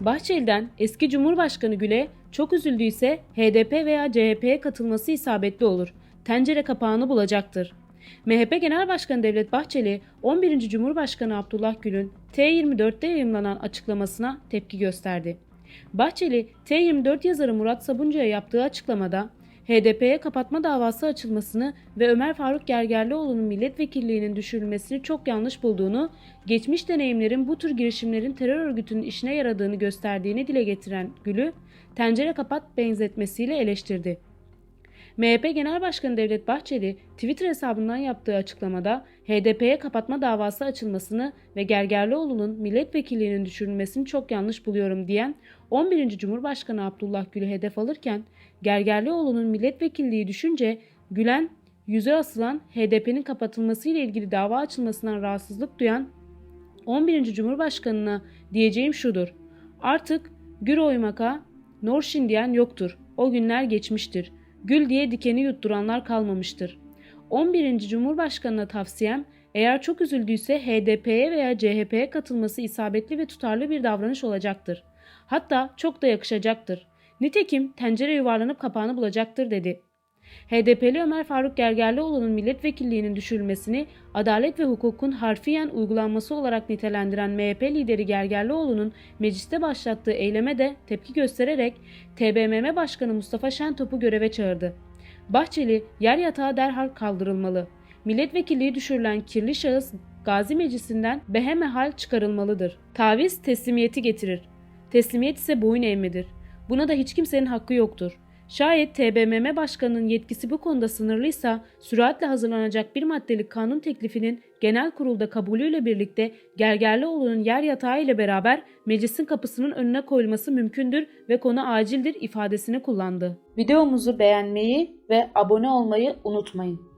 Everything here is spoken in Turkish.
Bahçeli'den eski Cumhurbaşkanı Gül'e çok üzüldüyse HDP veya CHP'ye katılması isabetli olur. Tencere kapağını bulacaktır. MHP Genel Başkanı Devlet Bahçeli, 11. Cumhurbaşkanı Abdullah Gül'ün T24'te yayımlanan açıklamasına tepki gösterdi. Bahçeli, T24 yazarı Murat Sabuncu'ya yaptığı açıklamada HDP'ye kapatma davası açılmasını ve Ömer Faruk Gergerlioğlu'nun milletvekilliğinin düşürülmesini çok yanlış bulduğunu, geçmiş deneyimlerin bu tür girişimlerin terör örgütünün işine yaradığını gösterdiğini dile getiren Gül'ü, tencere kapat benzetmesiyle eleştirdi. MHP Genel Başkanı Devlet Bahçeli Twitter hesabından yaptığı açıklamada HDP'ye kapatma davası açılmasını ve Gergerlioğlu'nun milletvekilliğinin düşürülmesini çok yanlış buluyorum diyen 11. Cumhurbaşkanı Abdullah Gül'ü hedef alırken Gergerlioğlu'nun milletvekilliği düşünce Gülen yüze asılan HDP'nin kapatılmasıyla ilgili dava açılmasından rahatsızlık duyan 11. Cumhurbaşkanına diyeceğim şudur. Artık Gür oymaka, Norşin diyen yoktur. O günler geçmiştir. Gül diye dikeni yutturanlar kalmamıştır. 11. Cumhurbaşkanına tavsiyem eğer çok üzüldüyse HDP'ye veya CHP'ye katılması isabetli ve tutarlı bir davranış olacaktır. Hatta çok da yakışacaktır. Nitekim tencere yuvarlanıp kapağını bulacaktır dedi. HDP'li Ömer Faruk Gergerlioğlu'nun milletvekilliğinin düşürülmesini adalet ve hukukun harfiyen uygulanması olarak nitelendiren MHP lideri Gergerlioğlu'nun mecliste başlattığı eyleme de tepki göstererek TBMM Başkanı Mustafa Şentop'u göreve çağırdı. Bahçeli yer yatağı derhal kaldırılmalı. Milletvekilliği düşürülen kirli şahıs Gazi Meclisi'nden behemehal çıkarılmalıdır. Taviz teslimiyeti getirir. Teslimiyet ise boyun eğmedir. Buna da hiç kimsenin hakkı yoktur. Şayet TBMM Başkanı'nın yetkisi bu konuda sınırlıysa süratle hazırlanacak bir maddelik kanun teklifinin genel kurulda kabulüyle birlikte Gergerlioğlu'nun yer yatağı ile beraber meclisin kapısının önüne koyulması mümkündür ve konu acildir ifadesini kullandı. Videomuzu beğenmeyi ve abone olmayı unutmayın.